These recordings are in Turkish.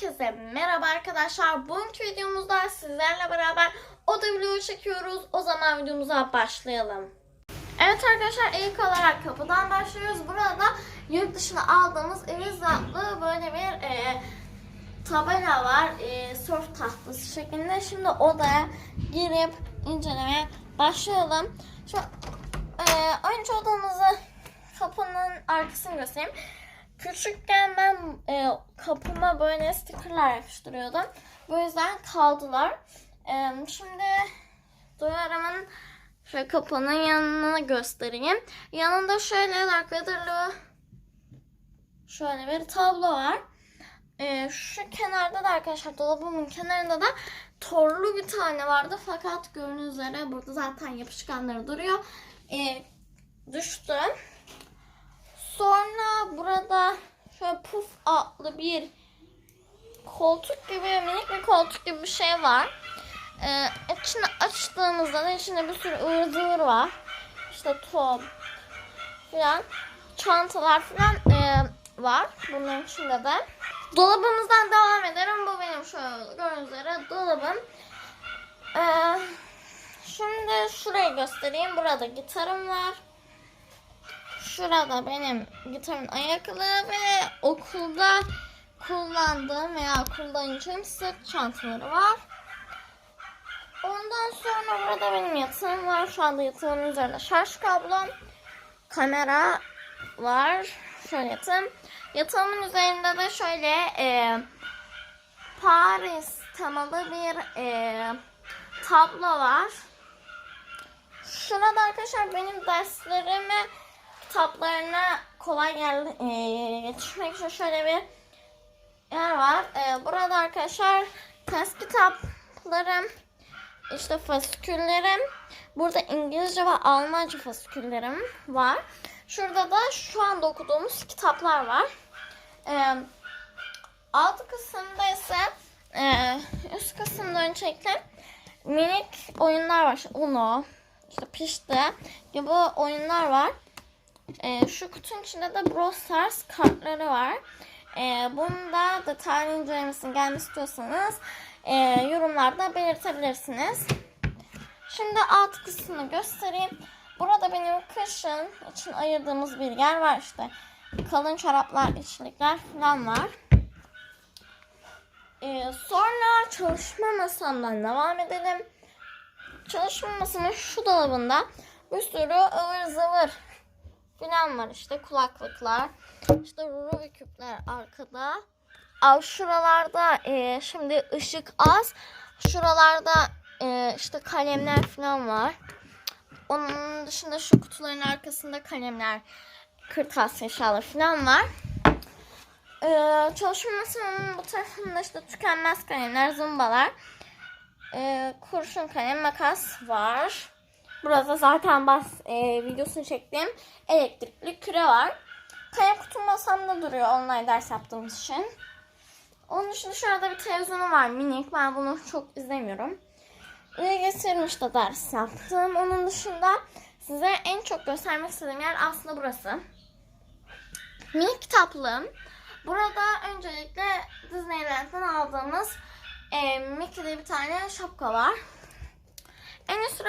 Herkese merhaba arkadaşlar. Bugünkü videomuzda sizlerle beraber oda vlogu çekiyoruz. O zaman videomuza başlayalım. Evet arkadaşlar ilk olarak kapıdan başlıyoruz. Burada yurt dışına aldığımız Eviz adlı böyle bir e, tabela var. E, surf tahtası şeklinde. Şimdi odaya girip incelemeye başlayalım. Şu e, önce odamızı kapının arkasını göstereyim. Küçükken ben e, kapıma böyle stickerlar yapıştırıyordum. Bu yüzden kaldılar. E, şimdi duvarımın şöyle kapının yanına göstereyim. Yanında şöyle Dark Vader'lı şöyle bir tablo var. E, şu kenarda da arkadaşlar dolabımın kenarında da torlu bir tane vardı. Fakat gördüğünüz üzere burada zaten yapışkanları duruyor. E, düştü. Burada şöyle puf adlı bir koltuk gibi minik bir koltuk gibi bir şey var. Ee, içini açtığımızda da içinde bir sürü ıvır zıvır var. İşte top filan çantalar filan e, var bunların içinde de. Dolabımızdan devam ederim. Bu benim şöyle gördüğünüz üzere dolabım. Ee, şimdi şurayı göstereyim. Burada gitarım var. Şurada benim gitarın ayaklığı ve okulda kullandığım veya kullanacağım sırt çantaları var. Ondan sonra burada benim yatağım var. Şu anda yatağımın üzerinde şarj kablom, kamera var. Şöyle yatağım. Yatağımın üzerinde de şöyle e, Paris temalı bir e, tablo var. Şurada arkadaşlar benim derslerimi kitaplarına kolay yer, e, yetişmek için şöyle bir yer var. E, burada arkadaşlar test kitaplarım, işte fasiküllerim, burada İngilizce ve Almanca fasiküllerim var. Şurada da şu anda okuduğumuz kitaplar var. E, alt kısımda ise e, üst kısımda öncelikle minik oyunlar var. Uno, işte pişti gibi oyunlar var. E, şu kutunun içinde de Brawl kartları var. E, bunu da detaylı incelemesini gelmek istiyorsanız e, yorumlarda belirtebilirsiniz. Şimdi alt kısmını göstereyim. Burada benim kışın için ayırdığımız bir yer var işte. Kalın çoraplar, içlikler falan var. E, sonra çalışma masamdan devam edelim. Çalışma masamın şu dolabında bir sürü ıvır zıvır filan var işte kulaklıklar. İşte rubi küpler arkada. Al şuralarda e, şimdi ışık az. Şuralarda e, işte kalemler falan var. Onun dışında şu kutuların arkasında kalemler kırtasiye eşyaları falan var. Ee, çalışma masamın bu tarafında işte tükenmez kalemler zımbalar. E, kurşun kalem makas var Burada zaten bas e, videosunu çektiğim elektrikli küre var. Kalem kutum masamda duruyor online ders yaptığımız için. Onun dışında şurada bir televizyonum var minik. Ben bunu çok izlemiyorum. Bilgisayarım işte ders yaptım. Onun dışında size en çok göstermek istediğim yer aslında burası. Minik kitaplığım. Burada öncelikle Disneyland'dan aldığımız e, Mickey'de bir tane şapka var. En üst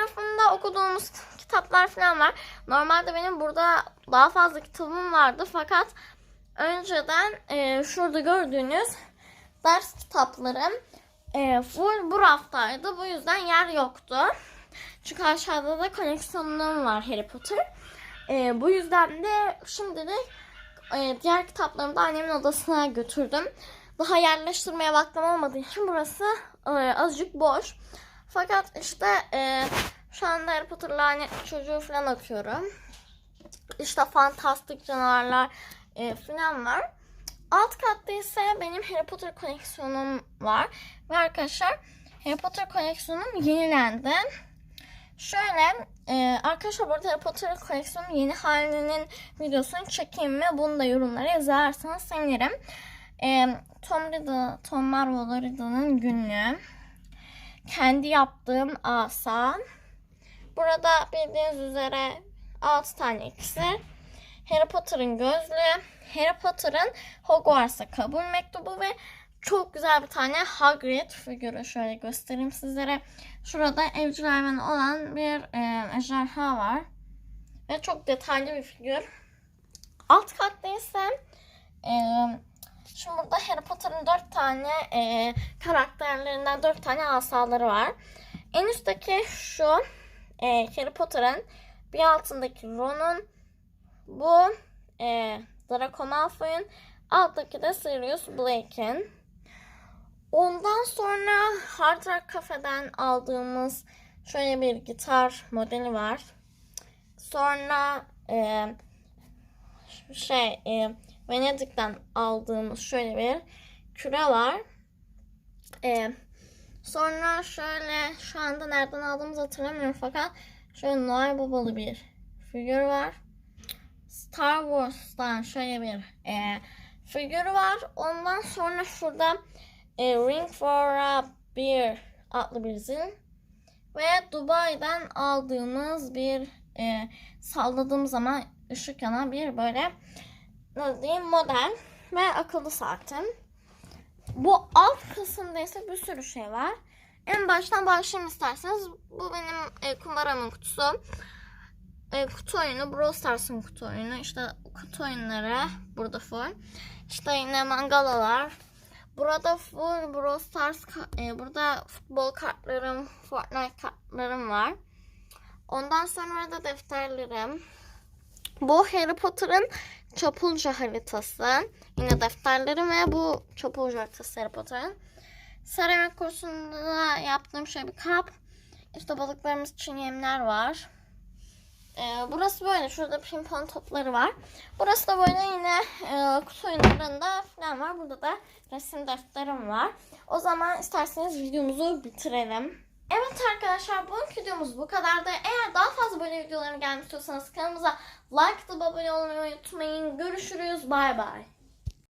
rafında okuduğumuz kitaplar falan var. Normalde benim burada daha fazla kitabım vardı fakat önceden e, şurada gördüğünüz ders kitaplarım e, full bu raftaydı. Bu yüzden yer yoktu. Çünkü aşağıda da koleksiyonlarım var Harry Potter. E, bu yüzden de şimdi de e, diğer kitaplarımı da annemin odasına götürdüm. Daha yerleştirmeye vaktim olmadığı için burası e, azıcık boş. Fakat işte e, şu anda Harry Potter lanet çocuğu falan okuyorum. İşte fantastik canavarlar e, falan var. Alt katta ise benim Harry Potter koleksiyonum var. Ve arkadaşlar Harry Potter koleksiyonum yenilendi. Şöyle e, arkadaşlar burada Harry Potter koleksiyonum yeni halinin videosunu çekeyim mi? Bunu da yorumlara yazarsanız sevinirim. E, Tom Riddle, Tom Marvolo Riddle'ın günlüğü kendi yaptığım asa. Burada bildiğiniz üzere 6 tane iksir. Harry Potter'ın gözlüğü, Harry Potter'ın Hogwarts'a kabul mektubu ve çok güzel bir tane Hagrid figürü şöyle göstereyim sizlere. Şurada evcil hayvanı olan bir e, ejderha var. Ve çok detaylı bir figür. Alt katta ise e, şimdi burada Harry Potter'ın dört tane e, karakterlerinden dört tane asaları var. En üstteki şu e, Harry Potter'ın bir altındaki Ron'un bu e, Draco Malfoy'un alttaki de Sirius Blake'in. Ondan sonra Hard Rock Cafe'den aldığımız şöyle bir gitar modeli var. Sonra e, şey e, Venedik'ten aldığımız şöyle bir küre var. E, sonra şöyle şu anda nereden aldığımızı hatırlamıyorum fakat şöyle Noel babalı bir figür var. Star Wars'tan şöyle bir e, figür var. Ondan sonra şurada e, Ring for a Beer adlı bir zil ve Dubai'den aldığımız bir e, salladığım zaman ışık yanan bir böyle nasıl diyeyim model ve akıllı saatim. Bu alt kısımda ise bir sürü şey var. En baştan başlayayım isterseniz. Bu benim e, kumbaramın kutusu. E, kutu oyunu, Brawl Stars'ın kutu oyunu. İşte kutu oyunları burada full. İşte yine mangalalar. Burada full Brawl Stars, e, burada futbol kartlarım, Fortnite kartlarım var. Ondan sonra da defterlerim. Bu Harry Potter'ın çapulca haritası. Yine defterlerim ve bu çapulca haritası Harry Potter'ın. Seramik kursunda yaptığım şey bir kap. İşte balıklarımız için yemler var. Ee, burası böyle. Şurada pimpon topları var. Burası da böyle yine e, kutu oyunlarında falan var. Burada da resim defterim var. O zaman isterseniz videomuzu bitirelim. Evet arkadaşlar bugünkü videomuz bu kadardı. Eğer daha fazla böyle videoların gelmek istiyorsanız kanalımıza like atıp abone olmayı unutmayın. Görüşürüz. Bay bay.